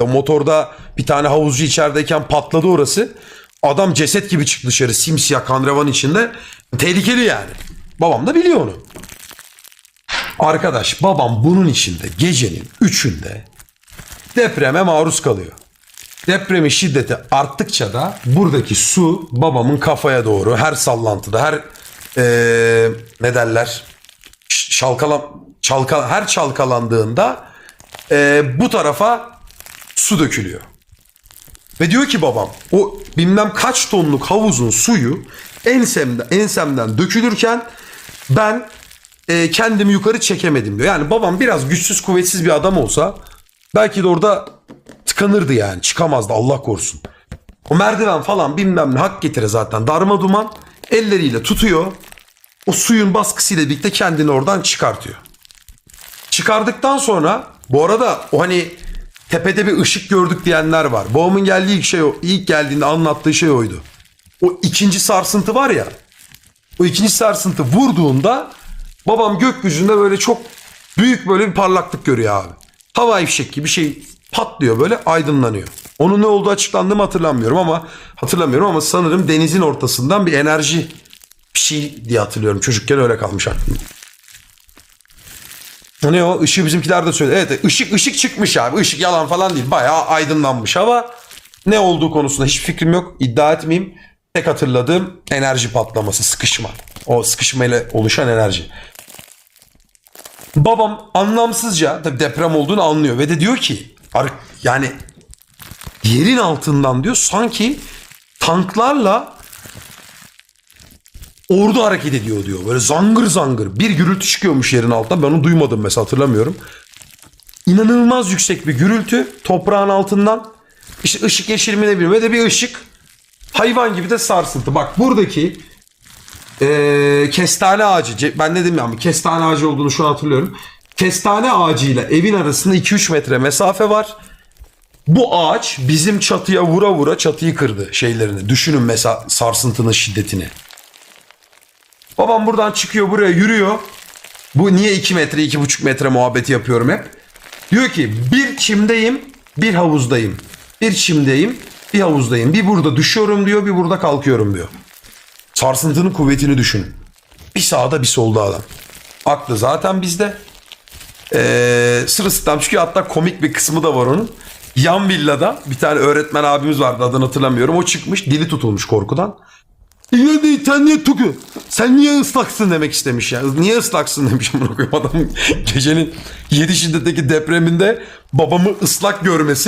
O motorda bir tane havuzcu içerideyken patladı orası. Adam ceset gibi çıktı dışarı simsiyah kan revan içinde. Tehlikeli yani. Babam da biliyor onu. Arkadaş babam bunun içinde gecenin üçünde depreme maruz kalıyor. Depremin şiddeti arttıkça da buradaki su babamın kafaya doğru her sallantıda her eee, ne derler şalkalan çalka her çalkalandığında eee, bu tarafa su dökülüyor. Ve diyor ki babam o bilmem kaç tonluk havuzun suyu ensemden, ensemden dökülürken ben e, kendimi yukarı çekemedim diyor. Yani babam biraz güçsüz kuvvetsiz bir adam olsa belki de orada tıkanırdı yani çıkamazdı Allah korusun. O merdiven falan bilmem ne hak getire zaten darma duman elleriyle tutuyor. O suyun baskısıyla birlikte kendini oradan çıkartıyor. Çıkardıktan sonra bu arada o hani tepede bir ışık gördük diyenler var. Babamın geldiği ilk şey o. ilk geldiğinde anlattığı şey oydu. O ikinci sarsıntı var ya. O ikinci sarsıntı vurduğunda babam gökyüzünde böyle çok büyük böyle bir parlaklık görüyor abi. Havai fişek gibi bir şey patlıyor böyle aydınlanıyor. Onun ne olduğu açıklandığımı hatırlamıyorum ama hatırlamıyorum ama sanırım denizin ortasından bir enerji bir şey diye hatırlıyorum. Çocukken öyle kalmış aklımda. Ne o? Işığı bizimkiler de söyledi. Evet ışık ışık çıkmış abi. Işık yalan falan değil. Bayağı aydınlanmış hava. Ne olduğu konusunda hiçbir fikrim yok. İddia etmeyeyim. Tek hatırladığım enerji patlaması, sıkışma. O sıkışmayla oluşan enerji. Babam anlamsızca tabii deprem olduğunu anlıyor ve de diyor ki "Ar- yani yerin altından diyor sanki tanklarla ordu hareket ediyor diyor. Böyle zangır zangır. Bir gürültü çıkıyormuş yerin altından. Ben onu duymadım mesela hatırlamıyorum. İnanılmaz yüksek bir gürültü toprağın altından. İşte ışık yeşilmine bir ve de bir ışık. Hayvan gibi de sarsıntı. Bak buradaki eee, kestane ağacı. Ben ne dedim ya kestane ağacı olduğunu şu an hatırlıyorum. Kestane ağacıyla evin arasında 2-3 metre mesafe var. Bu ağaç bizim çatıya vura vura çatıyı kırdı şeylerini. Düşünün mesela sarsıntının şiddetini. Babam buradan çıkıyor buraya yürüyor. Bu niye 2 metre 2,5 metre muhabbeti yapıyorum hep. Diyor ki bir çimdeyim bir havuzdayım. Bir çimdeyim bir havuzdayım. Bir burada düşüyorum diyor bir burada kalkıyorum diyor. Sarsıntının kuvvetini düşünün. Bir sağda bir solda adam. Aklı zaten bizde. Ee, sırılsıklam çıkıyor hatta komik bir kısmı da var onun. Yan villada bir tane öğretmen abimiz vardı adını hatırlamıyorum. O çıkmış dili tutulmuş korkudan. Ya sen niye tuku? Sen niye ıslaksın demek istemiş ya. Niye ıslaksın demiş koyayım adam gecenin 7 şiddetteki depreminde babamı ıslak görmesi